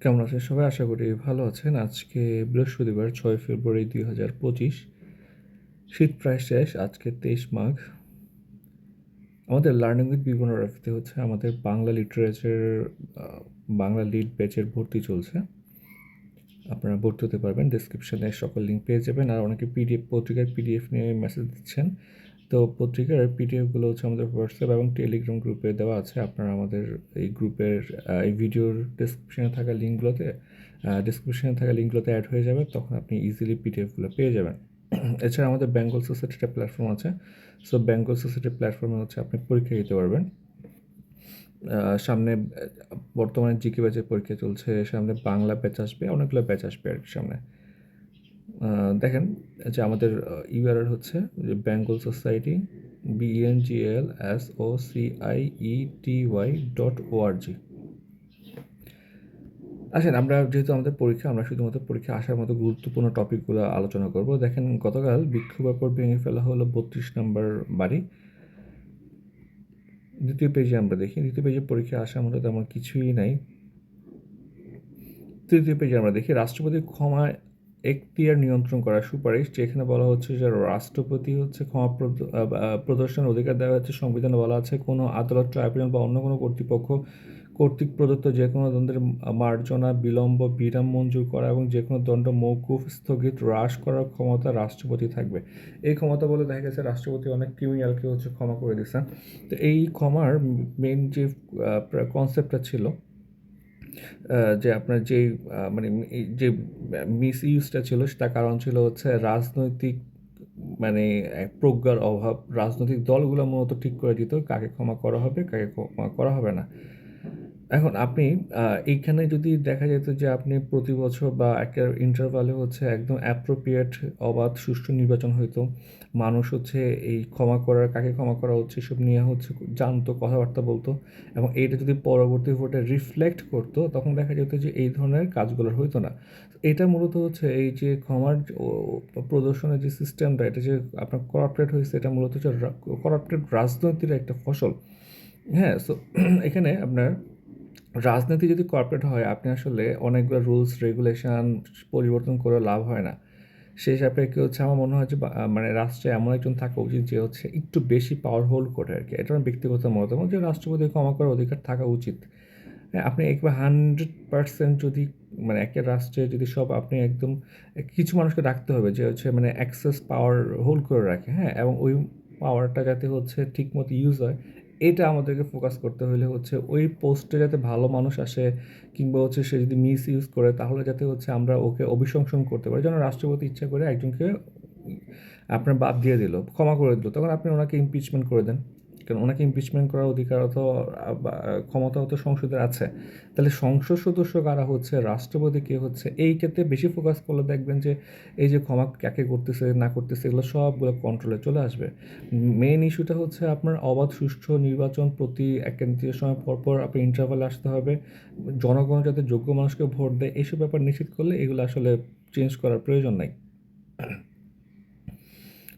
কেমন আছেন সবাই? আশা করি ভালো আছেন। আজকে বৃহস্পতিবার ছয় ফেব্রুয়ারি দুই হাজার পঁচিশ। শীত প্রায় শেষ, আজকে তেইশ মাঘ। আমাদের লার্নিং উইথ বিবরণীতে হচ্ছে আমাদের বাংলা লিটারেচার বাংলা লিড ব্যাচের ভর্তি চলছে। আপনারা ভর্তি হতে পারবেন। ডিসক্রিপশানে সকল লিঙ্ক পেয়ে যাবেন। আর অনেকে পিডিএফ পত্রিকার পিডিএফ নিয়ে মেসেজ দিচ্ছেন। তো পত্রিকার পিডিএফগুলো হচ্ছে আমাদের হোয়াটসঅ্যাপ এবং টেলিগ্রাম গ্রুপে দেওয়া আছে। আপনারা আমাদের এই গ্রুপের এই ভিডিওর ডিসক্রিপশানে থাকা লিঙ্কগুলোতে ডিসক্রিপশানে থাকা লিঙ্কগুলোতে অ্যাড হয়ে যাবে, তখন আপনি ইজিলি পিডিএফগুলো পেয়ে যাবেন। এছাড়া আমাদের বেঙ্গল সোসাইটির প্ল্যাটফর্ম আছে। সো বেঙ্গল সোসাইটির প্ল্যাটফর্মে হচ্ছে আপনি পরীক্ষা দিতে পারবেন। সামনে বর্তমানে জিকে ব্যাচের পরীক্ষা চলছে, সামনে বাংলা ব্যাচ আসবে, অনেকগুলো ব্যাচ আসবে আর কি সামনে। দেখেন যে আমাদের ইউআরএল হচ্ছে যে Bengal society BNGL S O C I E T Y dot ORG আসেন, আমরা যেহেতু আমাদের পরীক্ষা, আমরা শুধুমাত্র পরীক্ষা আসার মতো গুরুত্বপূর্ণ টপিকগুলো আলোচনা করব। দেখেন, গতকাল বিক্ষোভের পর ভেঙে ফেলা হলো বত্রিশ নম্বর বাড়ি। দ্বিতীয় পেজে আমরা দেখি, দ্বিতীয় পেজে পরীক্ষা আসার মতো তেমন কিছুই নাই। তৃতীয় পেজে আমরা দেখি রাষ্ট্রপতির ক্ষমা এখতিয়ার নিয়ন্ত্রণ করার সুপারিশ, যেখানে বলা হচ্ছে যে রাষ্ট্রপতি হচ্ছে ক্ষমা প্রদর্শন অধিকার দেওয়া হচ্ছে। সংবিধানে বলা আছে, কোনো আদালত, ট্রাইব্যুনাল বা অন্য কোনো কর্তৃপক্ষ কর্তৃক প্রদত্ত যে কোনো দণ্ডের মার্জনা, বিলম্ব, বিরাম মঞ্জুর করা এবং যে কোনো দণ্ড, মৌকুফ, স্থগিত, হ্রাস করার ক্ষমতা রাষ্ট্রপতি থাকবে। এই ক্ষমতা বলে দেখা গেছে রাষ্ট্রপতি অনেক ক্রিমিনালকে হচ্ছে ক্ষমা করে দিচ্ছে তো এই ক্ষমার মেন যে কনসেপ্টটা ছিল যে আপনার যে মানে যে মিস ইউজটা ছিল সেটা কারণ ছিল হচ্ছে রাজনৈতিক মানে প্রজ্ঞার অভাব। রাজনৈতিক দলগুলো মূলত ঠিক করে দিত, কাকে ক্ষমা করা হবে, কাকে ক্ষমা করা হবে না। এখন আপনি এইখানে যদি দেখা যেত যে আপনি প্রতি বছর বা একটা ইন্টারভালে হচ্ছে একদম অ্যাপ্রোপ্রিয়েট অবাধ সুষ্ঠু নির্বাচন হইতো। মানুষ হচ্ছে এই ক্ষমা করার, কাকে ক্ষমা করা হচ্ছে এসব নিয়ে হচ্ছে জানতো, কথাবার্তা বলতো এবং এইটা যদি পরবর্তী ভোটে রিফ্লেক্ট করতো তখন দেখা যেত যে এই ধরনের কাজগুলো হইতো না। এটা মূলত হচ্ছে এই যে ক্ষমার প্রদর্শনের যে সিস্টেমটা এটা যে আপনার করাপ্টেড হয়েছে এটা মূলত হচ্ছে করাপ্টেড রাজনীতির একটা ফসল। হ্যাঁ সো এখানে আপনার রাজনীতি যদি কর্পোরেট হয়, আপনি আসলে অনেকগুলো রুলস রেগুলেশন পরিবর্তন করে লাভ হয় না। সেই হিসাবে সাপেক্ষে হচ্ছে, আমার মনে হয় যে মানে রাষ্ট্রে এমন একজন থাকা উচিত যে হচ্ছে একটু বেশি পাওয়ার হোল্ড করে আর কি এটা আমার ব্যক্তিগত মতামত যে রাষ্ট্রপতি ক্ষমা করার অধিকার থাকা উচিত। হ্যাঁ আপনি একবার হান্ড্রেড পার্সেন্ট যদি মানে একটা রাষ্ট্রে যদি সব আপনি একদম, কিছু মানুষকে রাখতে হবে যে হচ্ছে মানে অ্যাক্সেস পাওয়ার হোল্ড করে রাখে। হ্যাঁ এবং ওই পাওয়ারটা যাতে হচ্ছে ঠিকমতো ইউজ হয়, এটা আমাদেরকে ফোকাস করতে হলে হচ্ছে ওই পোস্টে যাতে ভালো মানুষ আসে কিংবা হচ্ছে সে যদি মিস ইউজ করে, তাহলে যাতে হচ্ছে আমরা ওকে অভিশংসন করতে পারি। যেন রাষ্ট্রপতি ইচ্ছা করে একজনকে আপনার বাদ দিয়ে দিল, ক্ষমা করে দিল, তখন আপনি ওনাকে ইমপিচমেন্ট করে দেন। কারণ ওনাকে ইমপিচমেন্ট করার অধিকার তো ক্ষমতাও তো সংসদের আছে। তাহলে সংসদ সদস্য কারা হচ্ছে? রাষ্ট্রপতি কে হচ্ছে? এই ক্ষেত্রে বেশি ফোকাস করলে দেখবেন যে, এই যে ক্ষমা কাকে করতেছে, না করতেছে, এগুলো সবগুলো কন্ট্রোলে চলে আসবে। মেন ইস্যুটা হচ্ছে আপনার অবাধ, সুষ্ঠু নির্বাচন প্রতি এক সময় পরপর আপনি ইন্টারভালে আসতে হবে। জনগণ যাতে যোগ্য মানুষকে ভোট দেয় এইসব ব্যাপার নিশ্চিত করলে এগুলো আসলে চেঞ্জ করার প্রয়োজন নাই।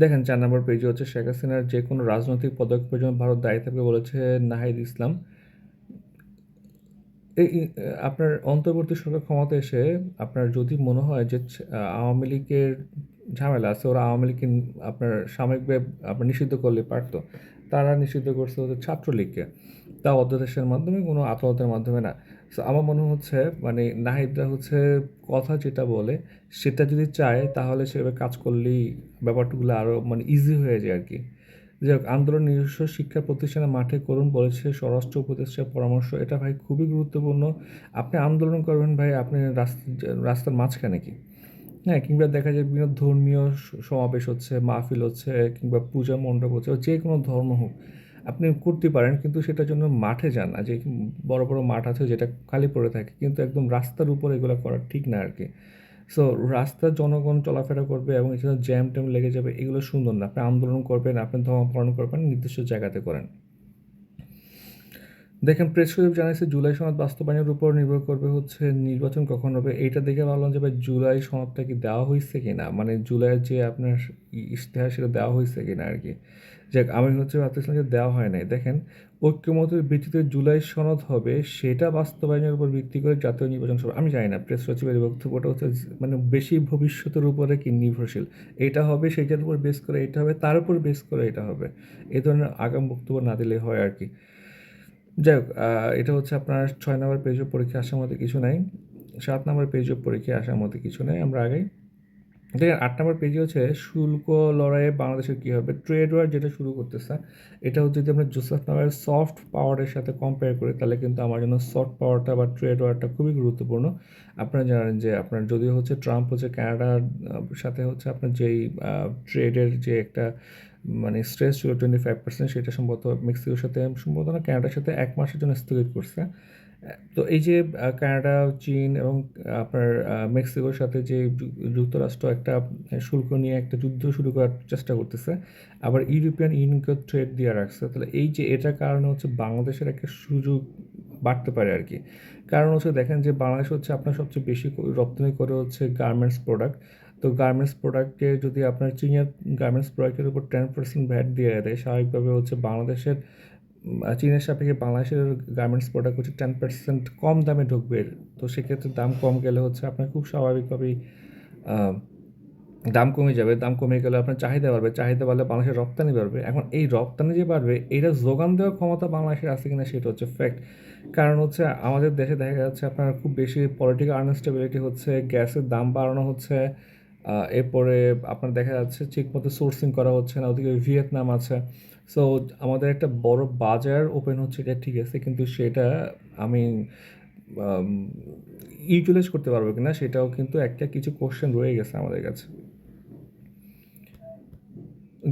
দেখেন, চার নম্বর পেজে হচ্ছে শেখ হাসিনার যে কোনো রাজনৈতিক পদক্ষেপের জন্য ভারত দায়ী থাকবে বলেছে নাহিদ ইসলাম। এই আপনার অন্তর্বর্তী সরকার ক্ষমতা এসে আপনার যদি মনে হয় যে আওয়ামী লীগের ঝামেলা আছে, ওরা আওয়ামী লীগকে আপনার সাময়িকভাবে আপনার নিষিদ্ধ করলে পারতো। তারা নিষিদ্ধ করছে হচ্ছে ছাত্রলীগকে। তা অধ্যাদেশের মাধ্যমে কোনো আদালতের মাধ্যমে না। সো আমার মনে হচ্ছে মানে নাহিদরা হচ্ছে কথা যেটা বলে, সেটা যদি চায়, তাহলে সেভাবে কাজ করলেই ব্যাপারগুলো আরও মানে ইজি হয়ে যায় আর কি যাই হোক, আন্দোলন নিজস্ব শিক্ষা প্রতিষ্ঠানে মাঠে করুন বলেছে স্বরাষ্ট্র উপদেষ্টার পরামর্শ। এটা ভাই খুবই গুরুত্বপূর্ণ। আপনি আন্দোলন করবেন ভাই, আপনি রাস্তা, রাস্তার মাঝখানে কি? হ্যাঁ কিংবা দেখা যায় বিভিন্ন ধর্মীয় সমাবেশ হচ্ছে, মাহফিল হচ্ছে, কিংবা পূজা মণ্ডপ হচ্ছে যে কোনো ধর্ম হোক। আপনি করতে পারেন, কিন্তু সেটার জন্য মাঠে যান না। যে বড় বড় মাঠ আছে যেটা খালি পড়ে থাকে, কিন্তু একদম রাস্তার উপর এগুলো করা ঠিক না আর কি। সো রাস্তার জনগণ চলাফেরা করবে এবং এছাড়া জ্যাম ট্যাম লেগে যাবে, এগুলো সুন্দর না। আপনি আন্দোলন করবেন, আপনি ধর্মপালন করবেন, নির্দিষ্ট জায়গাতে করেন। দেখেন প্রেস সচিব জানিয়েছে জুলাই সনদ বাস্তবায়নের উপর নির্ভর করবে হচ্ছে নির্বাচন কখন হবে। এইটা দেখে ভাবলাম যে, ভাই, জুলাই সনদটা কি দেওয়া হয়েছে কি না? মানে জুলাইয়ের যে আপনার ইশতেহার সেটা দেওয়া হয়েছে কি না আর কি যাক, আমি হচ্ছে ভাবতেছিলাম যে দেওয়া হয় নাই। দেখেন, ঐক্যমতের ভিত্তিতে জুলাই সনদ হবে, সেটা বাস্তবায়নের উপর ভিত্তি করে জাতীয় নির্বাচন সভা। আমি জানি না প্রেস সচিবের বক্তব্যটা হচ্ছে মানে বেশি ভবিষ্যতের উপরে কি নির্ভরশীল? এটা হবে সেটার উপর বেস করে এটা হবে, তার উপর বেস করে এটা হবে। এ ধরনের আগাম বক্তব্য না দিলে হয় আর কি যাই হোক এটা হচ্ছে আপনার ছয় নম্বর পেজ অফ পরীক্ষা আসার মতো কিছু নাই। সাত নম্বর পেজ অফ পরীক্ষা আসার মতো কিছু নেই, আমরা আগে দেখেন, আট নম্বর পেজে হচ্ছে, শুল্ক লড়াইয়ে বাংলাদেশের কী হবে? ট্রেড ওয়ার যেটা শুরু করতেছে, এটা হচ্ছে যদি আমরা জোসেফ নামের সফট পাওয়ারের সাথে কম্পেয়ার করি, তাহলে কিন্তু আমার জন্য সফট পাওয়ারটা বা ট্রেড ওয়ারটা খুবই গুরুত্বপূর্ণ। আপনারা জানেন যে আপনার যদিও হচ্ছে ট্রাম্প হচ্ছে কানাডার সাথে হচ্ছে আপনার যেই ট্রেডের যে একটা মানে স্ট্রেস ছিল টোয়েন্টি ফাইভ পার্সেন্ট সেটা সম্ভবত মেক্সিকোর সাথে, সম্ভবত না কানাডার সাথে এক মাসের জন্য স্থগিত করছে। তো এই যে কানাডা চীন এবং আপনার মেক্সিকোর সাথে যে যুক্তরাষ্ট্র একটা শুল্ক নিয়ে একটা যুদ্ধ শুরু করার চেষ্টা করতেছে, আবার ইউরোপিয়ান ইউনিয়নকে থ্রেড দিয়ে রাখছে। তাহলে এই যে, এটার কারণে হচ্ছে বাংলাদেশের একটা সুযোগ বাড়তে পারে আর কি। কারণ হচ্ছে দেখেন যে, বাংলাদেশ হচ্ছে আপনার সবচেয়ে বেশি রপ্তানি করে হচ্ছে গার্মেন্টস প্রোডাক্ট তো গার্মেন্টস প্রোডাক্টে যদি আপনার চীনের গার্মেন্টস প্রোডাক্টের উপর টেন পার্সেন্ট ভ্যাট দিয়ে দেয়, স্বাভাবিকভাবে হচ্ছে বাংলাদেশের চীনের সাপেক্ষে বাংলাদেশের গার্মেন্টস প্রোডাক্ট হচ্ছে টেন পার্সেন্ট কম দামে ঢুকবে। তো সেক্ষেত্রে দাম কম গেলে হচ্ছে আপনার খুব স্বাভাবিকভাবেই দাম কমে যাবে। দাম কমে গেলে আপনার চাহিদা বাড়বে। চাহিদা বাড়লে বাংলাদেশের রপ্তানি বাড়বে। এখন এই রপ্তানি যে বাড়বে এটা যোগান দেওয়ার ক্ষমতা বাংলাদেশের আছে কিনা সেটা হচ্ছে ফ্যাক্ট কারণ হচ্ছে আমাদের দেশে দেখা যাচ্ছে আপনার খুব বেশি পলিটিক্যাল আনস্টেবিলিটি হচ্ছে, গ্যাসের দাম বাড়ানো হচ্ছে এরপরে আপনার দেখা যাচ্ছে ঠিকমতো সোর্সিং করা হচ্ছে না, ওদিকে ভিয়েতনাম আছে। সো আমাদের একটা বড় বাজার ওপেন হচ্ছে, এটা ঠিক আছে, কিন্তু সেটা, আমি ইউটিলাইজ করতে পারব কিনা, সেটাও কিন্তু একটা কিছু কোশ্চেন রয়ে গেছে আমাদের কাছে।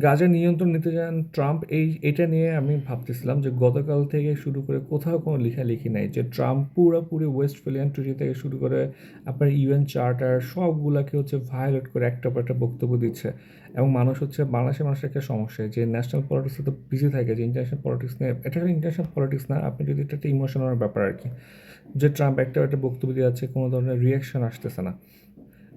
গাজা নিয়ন্ত্রণ নিতে যান ট্রাম্প, এই, এটা নিয়ে আমি ভাবতেছিলাম যে গতকাল থেকে শুরু করে কোথাও কোনো লেখালেখি নাই, যে ট্রাম্প পুরোপুরি ওয়েস্ট ফিলিয়ান ট্রিটি থেকে শুরু করে আপনার ইউএন চার্টার সবগুলাকে হচ্ছে ভায়োলেট করে একটা পর একটা বক্তব্য দিচ্ছে। এবং মানুষ হচ্ছে, বাংলাদেশের মানুষের একটা সমস্যা, যে ন্যাশনাল পলিটিক্সে তো বিজি থাকে, যে ইন্টারন্যাশনাল পলিটিক্স নিয়ে, এটা ইন্টারন্যাশনাল পলিটিক্স না, আপনি যদি এটা একটা ইমোশনাল ব্যাপার আর কি, যে ট্রাম্প একটা একটা বক্তব্য দিয়ে যাচ্ছে, কোনো ধরনের রিয়াকশন আসতেছে না।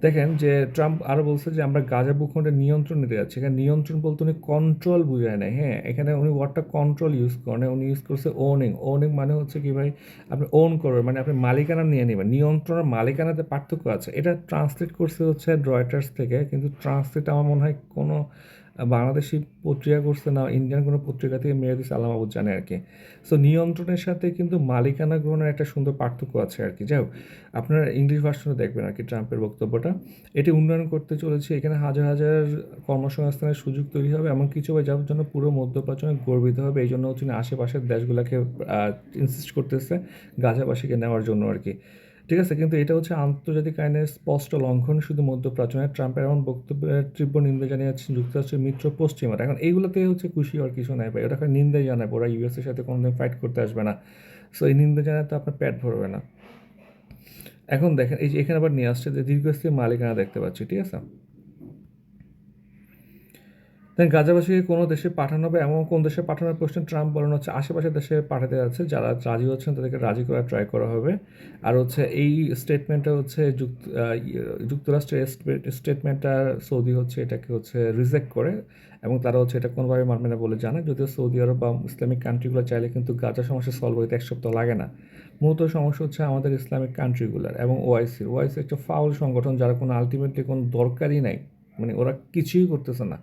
দেখেন যে ট্রাম্প আরও বলছে যে আমরা গাজা ভূখণ্ডে নিয়ন্ত্রণ নিতে যাচ্ছি। এখানে নিয়ন্ত্রণ বলতে উনি কন্ট্রোল বুঝায় নেয় হ্যাঁ এখানে উনি ওয়ার্ডটা কন্ট্রোল ইউজ করেন। উনি ইউজ করছে ওনিং ওনিং মানে হচ্ছে কি ভাই? আপনি ওন করবেন। মানে আপনি মালিকানা নিয়ে নেবেন। নিয়ন্ত্রণ আর মালিকানাতে পার্থক্য আছে। এটা ট্রান্সলেট করছে হচ্ছে ড্রয়টার্স থেকে। কিন্তু ট্রান্সলেট আমার মনে হয় কোনো বাংলাদেশি পত্রিকা করছে না, ইন্ডিয়ান কোনো পত্রিকা থেকে মেয়ে দিচ্ছে আলাম আবু জানে আর কি। সো নিয়ন্ত্রণের সাথে কিন্তু মালিকানা গ্রহণের একটা সুন্দর পার্থক্য আছে আর কি। যাই হোক, আপনারা ইংলিশ ভার্সনে দেখবেন আর কি ট্রাম্পের বক্তব্যটা। এটি উন্নয়ন করতে চলেছে, এখানে হাজার হাজার কর্মসংস্থানের সুযোগ তৈরি হবে, এমন কিছু হবে যার জন্য পুরো মধ্যপ্রাচনে গর্বিত হবে। এই জন্য হচ্ছে আশেপাশের দেশগুলোকে ইনসিস্ট করতেছে, গাজাবাসীকে নেওয়ার জন্য আর কি। ঠিক আছে, কিন্তু এটা হচ্ছে আন্তর্জাতিক আইনের স্পষ্ট লঙ্ঘন শুধু মধ্যপ্রাচনে ট্রাম্পের এমন বক্তব্যের তীব্র নিন্দা জানিয়েছেন যুক্তরাষ্ট্রের মিত্র পশ্চিমারা। এখন এইগুলোতে হচ্ছে খুশি আর কিছু নাই ভাই ওটা নিন্দা জানাবে ওরা ইউএসের সাথে কোনোদিন ফাইট করতে আসবে না। সো এই নিন্দা জানায় জানাতে আপনার প্যাট ভরবে না। এখন দেখেন, এই যে এখানে আবার নিয়ে আসছে যে দীর্ঘস্থায়ী মালিকানা দেখতে পাচ্ছি, ঠিক আছে? দেন গাজাবাসীকে কোনো দেশে পাঠানো হবে এমন কোন দেশে পাঠানোর প্রশ্ন ট্রাম্প বলেন হচ্ছে আশেপাশের দেশে পাঠাতে যাচ্ছে, যারা রাজি হচ্ছেন তাদেরকে রাজি করার ট্রাই করা হবে। আর হচ্ছে এই স্টেটমেন্টটা হচ্ছে যুক্ত যুক্তরাষ্ট্রের স্টেটমেন্টটা সৌদি হচ্ছে এটাকে হচ্ছে রিজেক্ট করে এবং তারা হচ্ছে এটা কোনোভাবে মানবে না বলে জানে যদিও সৌদি আরব বা ইসলামিক কান্ট্রিগুলো চাইলে কিন্তু গাজা সমস্যা সলভ হইতে এক সপ্তাহ লাগে না। মূলত সমস্যা হচ্ছে আমাদের ইসলামিক কান্ট্রিগুলোর এবং ওআইসি। ওআইসি একটা ফাউল সংগঠন যারা কোনো আলটিমেটলি কোনো দরকারই নাই। মানে ওরা কিছুই করতেছে না।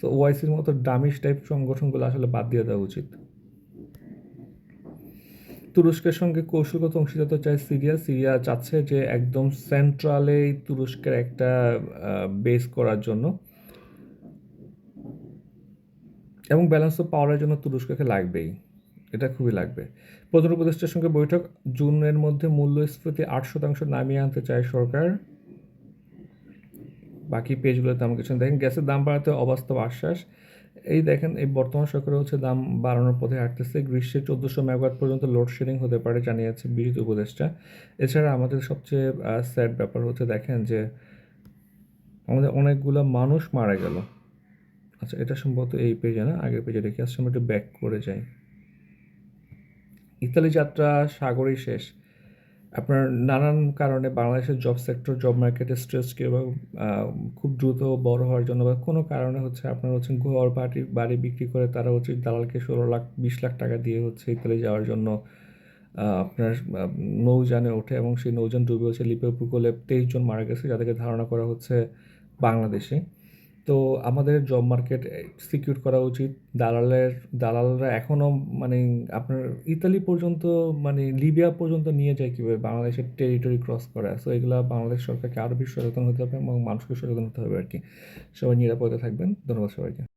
তো ওআইসির মতো ডামিশ টাইপ সংগঠনগুলো আসলে বাদ দিয়ে দেওয়া উচিত। তুরস্কের সঙ্গে কৌশলগত অংশীদারতা চায় সিরিয়া। সিরিয়া চাচ্ছে যে একদম সেন্ট্রালে তুরস্কের একটা বেস করার জন্য। এবং ব্যালেন্স অফ পাওয়ারের জন্য তুরস্ককে লাগবেই। এটা খুবই লাগবে। প্রধান উপদেষ্টার সঙ্গে বৈঠক। জুনের মধ্যে মূল্যস্ফীতি আট শতাংশ নামিয়ে আনতে চায় সরকার। বাকি পেজগুলোতে আমাকে কিছু দেখেন, গ্যাসের দাম বাড়াতে অবাস্তব আশ্বাস। এই দেখেন, এই বর্তমান সরকার হচ্ছে দাম বাড়ানোর পথে হাঁটতেছে। গ্রীষ্মে চোদ্দোশো মেগাওয়াট পর্যন্ত লোডশেডিং হতে পারে জানিয়েছে বিদ্যুৎ উপদেষ্টা। এছাড়া আমাদের সবচেয়ে স্যাড ব্যাপার হচ্ছে দেখেন যে আমাদের অনেকগুলো মানুষ মারা গেল। আচ্ছা এটা সম্ভবত এই পেজে না? আগের পেজে রেখে আমরা একটু ব্যাক করে যাই। ইতালি যাত্রা সাগরই শেষ। আপনার নানান কারণে বাংলাদেশের জব সেক্টর জব মার্কেটে স্ট্রেস আহ, খুব দ্রুত বড় হওয়ার জন্য বা কোনো কারণে হচ্ছে আপনার হচ্ছে ঘর বাড়ি বাড়ি বিক্রি করে তারা হচ্ছে দালালকে ষোলো লাখ বিশ লাখ টাকা দিয়ে হচ্ছে ইতালি যাওয়ার জন্য আপনার নৌযানে ওঠে এবং সেই নৌযান ডুবে হচ্ছে লিপে উপকূলে তেইশ জন মারা গেছে যাদেরকে ধারণা করা হচ্ছে বাংলাদেশে। তো আমাদের জব মার্কেট সিকিউর করা উচিত। দালালের, দালালরা এখনও মানে আপনার ইতালি পর্যন্ত মানে লিবিয়া পর্যন্ত নিয়ে যায় কীভাবে? বাংলাদেশের টেরিটরি ক্রস করা। সো এগুলো বাংলাদেশ সরকারকে আরও বেশি সচেতন হতে হবে এবং মানুষকে সচেতন হতে হবে আর কি। সবাই নিরাপদে থাকবেন। ধন্যবাদ সবাইকে।